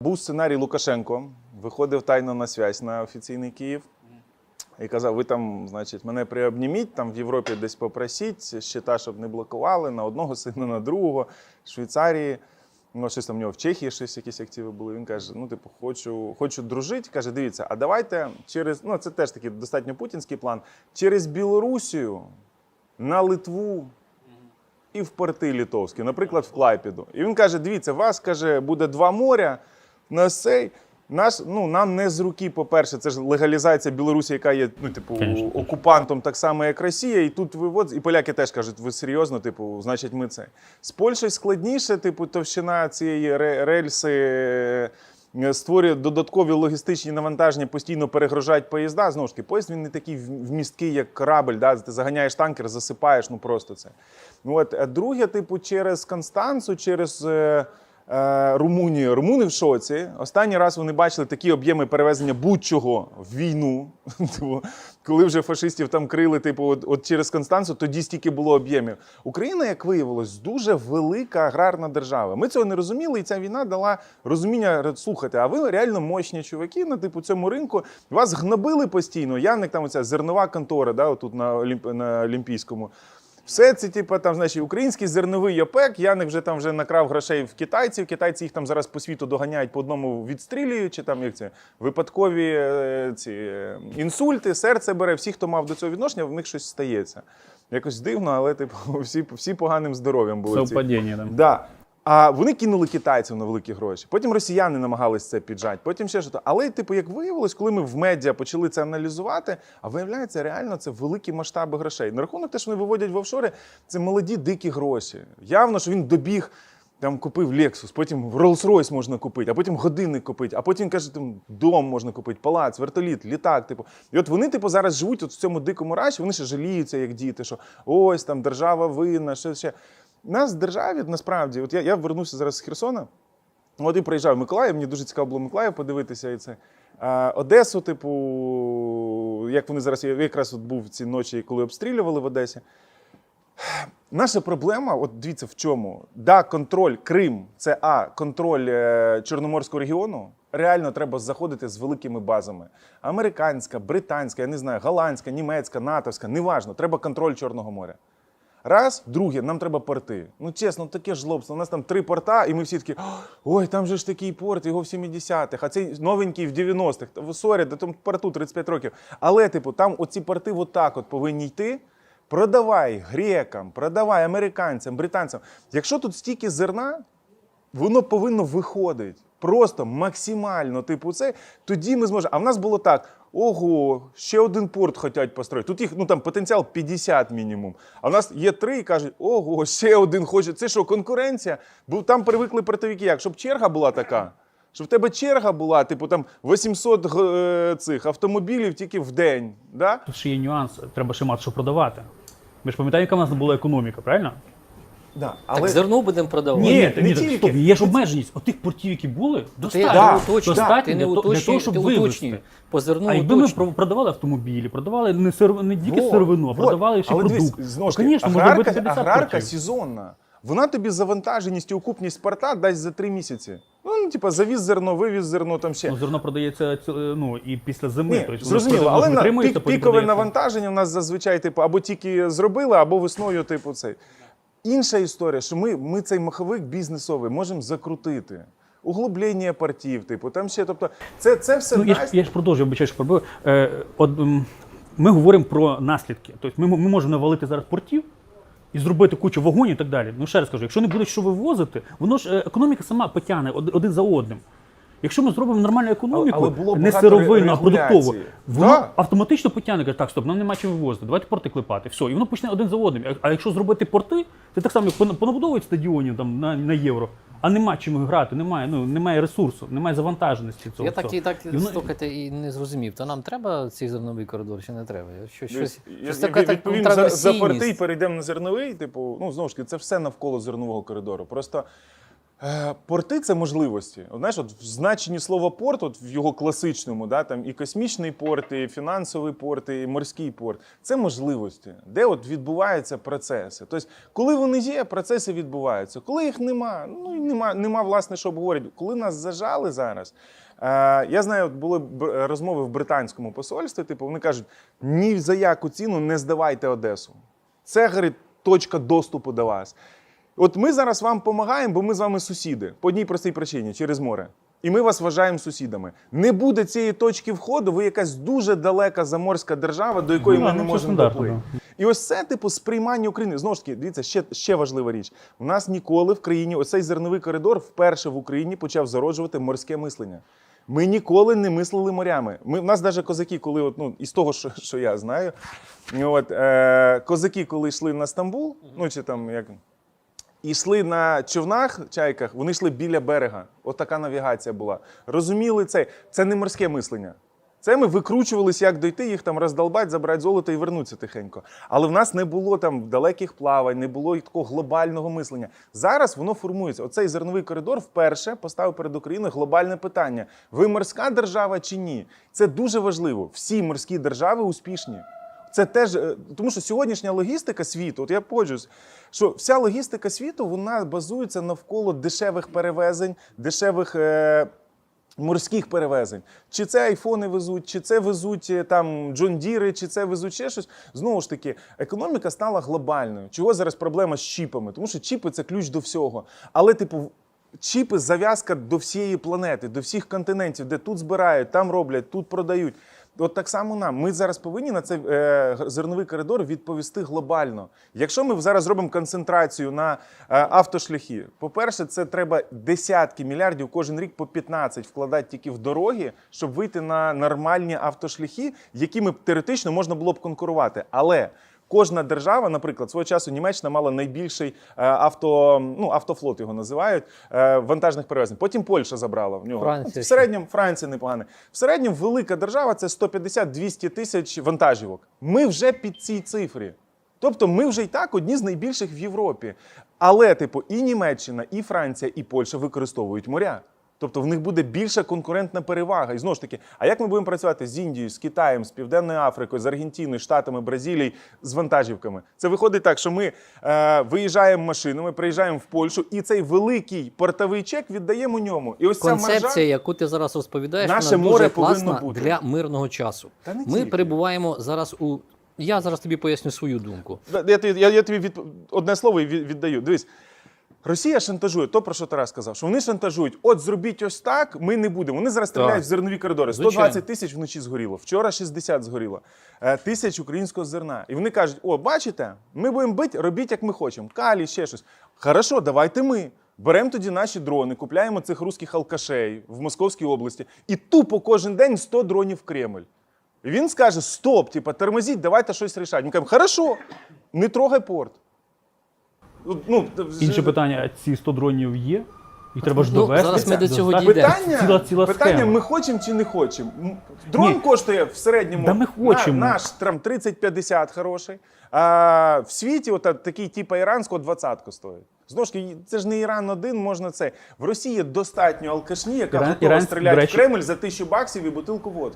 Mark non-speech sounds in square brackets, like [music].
Був сценарій Лукашенко, виходив тайно на связь на офіційний Київ і казав: ви там, значить, мене приобніміть, там в Європі десь попросіть, щита, щоб не блокували на одного сина, на другого, в Швейцарії. Ну, щось там в нього в Чехії щось якісь активи були. Він каже: ну, типу, хочу, хочу дружити. Каже, дивіться, а давайте через, ну це теж такий достатньо путінський план, через Білорусію на Литву і в порти літовські, наприклад, в Клайпіду. І він каже: дивіться, вас каже, буде два моря на цей. Наш, ну, нам не з руки, по-перше, це ж легалізація Білорусі, яка є ну, типу, Конечно. окупантом так само, як Росія. І тут ви от, і поляки теж кажуть, ви серйозно, типу, значить, ми це. З Польщею складніше, типу, товщина цієї рельси е, створює додаткові логістичні навантаження, постійно перегружають поїзда. Знову ж таки, поїзд він не такий вмісткий, як корабль. Да? Ти заганяєш танкер, засипаєш, ну просто це. Ну, От, а друге, типу, через Констанцу, через. Е, е, Румунію. Румуни в шоці. Останній раз вони бачили такі об'єми перевезення будь-чого в війну. [laughs] Коли вже фашистів там крили, типу, от, от через Констанцу, тоді стільки було об'ємів. Україна, як виявилось, дуже велика аграрна держава. Ми цього не розуміли, і ця війна дала розуміння. Слухайте, а ви реально мощні чуваки на типу цьому ринку. Вас гнобили постійно. Яник там оця зернова контора, да, отут на, Олімп... на Олімпійському. Все це, типу, там, значить, український зерновий ОПЕК. Яник вже там вже накрав грошей в китайців. Китайці їх там зараз по світу доганяють по одному відстрілюють, чи там як це випадкові е, ці е, інсульти, серце бере. Всі, хто мав до цього відношення, в них щось стається. Якось дивно, але типу, [laughs] всі, всі поганим здоров'ям були. Совпадіння. Да. А вони кинули китайців на великі гроші. Потім росіяни намагались це піджати, потім ще щось. Але, типу, як виявилось, коли ми в медіа почали це аналізувати, а виявляється, реально це великі масштаби грошей. На рахунок те, що вони виводять в офшори, це молоді дикі гроші. Явно, що він добіг. Там купив Lexus, потім Rolls-Royce можна купити, а потім годинник купити, а потім каже, там дом можна купити, палац, вертоліт, літак. Типу, і от вони, типу, зараз живуть от в цьому дикому раші. Вони ще жаліються, як діти, що ось там держава винна, що ще. Нас в державі насправді, от я, я вернувся зараз з Херсона. От і приїжджав Миколаїв, мені дуже цікаво було Миколаїв подивитися і це. А, Одесу, типу, як вони зараз, якраз от був ці ночі, коли обстрілювали в Одесі. Наша проблема, от дивіться в чому. Да, контроль Крим це А, контроль е, Чорноморського регіону. Реально треба заходити з великими базами. Американська, британська, я не знаю, голландська, німецька, натовська, неважно. Треба контроль Чорного моря. Раз, друге, нам треба порти. Ну чесно, таке ж лобство. У нас там три порта, і ми всі такі, ой, там же ж такий порт, його в 70-х, а цей новенький в 90-х. Та, Сорі, до тому порту 35 років. Але, типу, там оці порти отак от повинні йти. Продавай грекам, продавай американцям, британцям. Якщо тут стільки зерна, воно повинно виходити. Просто максимально, типу, це тоді ми зможемо. А в нас було так: ого, ще один порт хочуть построїти. Тут їх ну там потенціал 50 мінімум. А в нас є три і кажуть, ого, ще один хоче. Це що, конкуренція? Бо там привикли портовики, як щоб черга була така. Щоб в тебе черга була, типу там 800 е, цих автомобілів тільки в день. Да? Тут ще є нюанс, треба ще мати що продавати. Ми ж пам'ятаємо, яка в нас була економіка, правильно? Да. Так зерно будемо продавати. Ні, так, не так, тільки. стоп, є ж обмеженість. Отих портів, які були, достатньо. Да, не уточнюй, достатньо ти не для, того- для уточнюй, того, щоб ти вивезти. По зерну А якби ми уточнюй. про- продавали автомобілі, продавали не, сир, не тільки Во, сировину, а вот. продавали ще Але дивись, продукт. Знову ж таки, звісно, можна аграрка, робити 50 аграрка портів. сезонна. Вона тобі завантаженість і окупність порта дасть за три місяці. Ну, ну типа, завіз зерно, вивіз зерно там ще. Ну, зерно продається ці- ну, і після зими. Ні, тобто воно зрозуміло, але на пік, пікове продається. навантаження у нас зазвичай, типу, або тільки зробили, або весною, типу, цей. Інша історія, що ми, ми цей маховик бізнесовий можемо закрутити. Углублення портів, типу, там ще, тобто, це, це все Ну, я, ж, я ж продовжую, що пробив. Е, от, ми говоримо про наслідки. Тобто ми, ми можемо навалити зараз портів і зробити кучу вагонів і так далі. Ну, ще раз кажу, якщо не буде що вивозити, воно ж е, економіка сама потягне один за одним. Якщо ми зробимо нормальну економіку, Але було не сировинну, а продуктову, воно Да. автоматично потягне, каже, так, стоп, нам нема чим вивозити, давайте порти клепати. Все, і воно почне один за одним. А- якщо зробити порти, це так само, як понабудовують стадіонів там, на, на євро, а нема чим грати, немає, ну, немає ресурсу, немає завантаженості цього. Я так і так І воно- слухайте і не зрозумів. То нам треба цей зерновий коридор чи не треба? Що, щось, Дивись, я, щось я така так відповім за, за порти і перейдемо на зерновий. Типу, ну знову ж таки, це все навколо зернового коридору. Просто Порти це можливості. Знаєш, от в значенні слова порт, от в його класичному, да, там і космічний порт, і фінансовий порт, і морський порт це можливості, де от відбуваються процеси. Тобто, коли вони є, процеси відбуваються. Коли їх нема, ну і нема, нема власне, що обговорювати. Коли нас зажали зараз. Е, я знаю, були розмови в британському посольстві. Типу, вони кажуть: ні за яку ціну не здавайте Одесу. Це говорить, точка доступу до вас. От ми зараз вам допомагаємо, бо ми з вами сусіди по одній простій причині через море. І ми вас вважаємо сусідами. Не буде цієї точки входу, ви якась дуже далека заморська держава, до якої Ну, ми ну, не можемо доплити. І ось це, типу, сприймання України. Знову ж таки, дивіться, ще, ще важлива річ. У нас ніколи в країні оцей зерновий коридор вперше в Україні почав зароджувати морське мислення. Ми ніколи не мислили морями. Ми, в нас навіть козаки, коли, от, ну, із того, що, що я знаю, от, е, козаки, коли йшли на Стамбул, ну чи там як. І йшли на човнах, чайках, вони йшли біля берега. От така навігація була. Розуміли це. Це не морське мислення. Це ми викручувалися, як дойти, їх там роздолбати, забрати золото і вернутися тихенько. Але в нас не було там далеких плавань, не було такого глобального мислення. Зараз воно формується. Оцей зерновий коридор вперше поставив перед Україною глобальне питання: ви морська держава чи ні? Це дуже важливо. Всі морські держави успішні. Це теж е, тому, що сьогоднішня логістика світу, от я погоджуюсь, що вся логістика світу вона базується навколо дешевих перевезень, дешевих. Е- Морських перевезень. Чи це айфони везуть, чи це везуть е, там Джондіри, чи це везуть ще щось. Знову ж таки, економіка стала глобальною. Чого зараз проблема з чіпами? Тому що чіпи це ключ до всього. Але, типу, чіпи зав'язка до всієї планети, до всіх континентів, де тут збирають, там роблять, тут продають. От так само нам. Ми зараз повинні на цей е, зерновий коридор відповісти глобально. Якщо ми зараз зробимо концентрацію на е, автошляхи, по-перше, це треба десятки мільярдів кожен рік по 15 вкладати тільки в дороги, щоб вийти на нормальні автошляхи, якими теоретично можна було б конкурувати. Але Кожна держава, наприклад, свого часу Німеччина мала найбільший е, авто, ну, автофлот його називають е, вантажних перевезень. Потім Польща забрала в нього. Франція в середньому Франція непогана. В середньому велика держава це 150-200 тисяч вантажівок. Ми вже під цій цифрі. Тобто ми вже і так одні з найбільших в Європі. Але, типу, і Німеччина, і Франція, і Польща використовують моря. Тобто в них буде більша конкурентна перевага. І знову ж таки, а як ми будемо працювати з Індією, з Китаєм, з Південною Африкою, з Аргентиною, Штатами, Бразилією, з вантажівками? Це виходить так, що ми е, виїжджаємо машинами, приїжджаємо в Польщу, і цей великий портовий чек віддаємо ньому. І ось ця Концепція, маржа... яку ти зараз розповідаєш, Наше вона море повинно класна бути. для мирного часу. Та не Ми тільки. перебуваємо зараз у. Я зараз тобі поясню свою думку. Я, тобі- я, я тобі від, одне слово і віддаю. Дивись. Росія шантажує, то про що Тарас сказав, що вони шантажують, от зробіть ось так, ми не будемо. Вони зараз стріляють Так. в зернові коридори. Звичайно. 120 тисяч вночі згоріло, вчора 60 згоріло, Е, тисяч українського зерна. І вони кажуть: о, бачите, ми будемо бити, робіть як ми хочемо. Калі, ще щось. Хорошо, давайте ми. Беремо тоді наші дрони, купляємо цих русських алкашей в Московській області і тупо кожен день 100 дронів в Кремль. І він скаже: стоп, типа, тормозіть, давайте щось рішати. Ми кажемо, хорошо, не трогай порт. Ну, Інше питання: а ці 100 дронів є? Їх треба ж Ну, довести. зараз ми до цього дійдемо. Питання, Ціла, ціла питання схема. ми хочемо чи не хочемо. М, Дрон Ні. коштує в середньому Да ми хочемо. на- наш там 30-50 хороший. А в світі от такий типу іранського 20 стоїть. Знову ж таки, це ж не Іран один, можна це. В Росії достатньо алкашні, яка Іран- готова стріляти до речі- в Кремль за тисячу баксів і бутилку водки.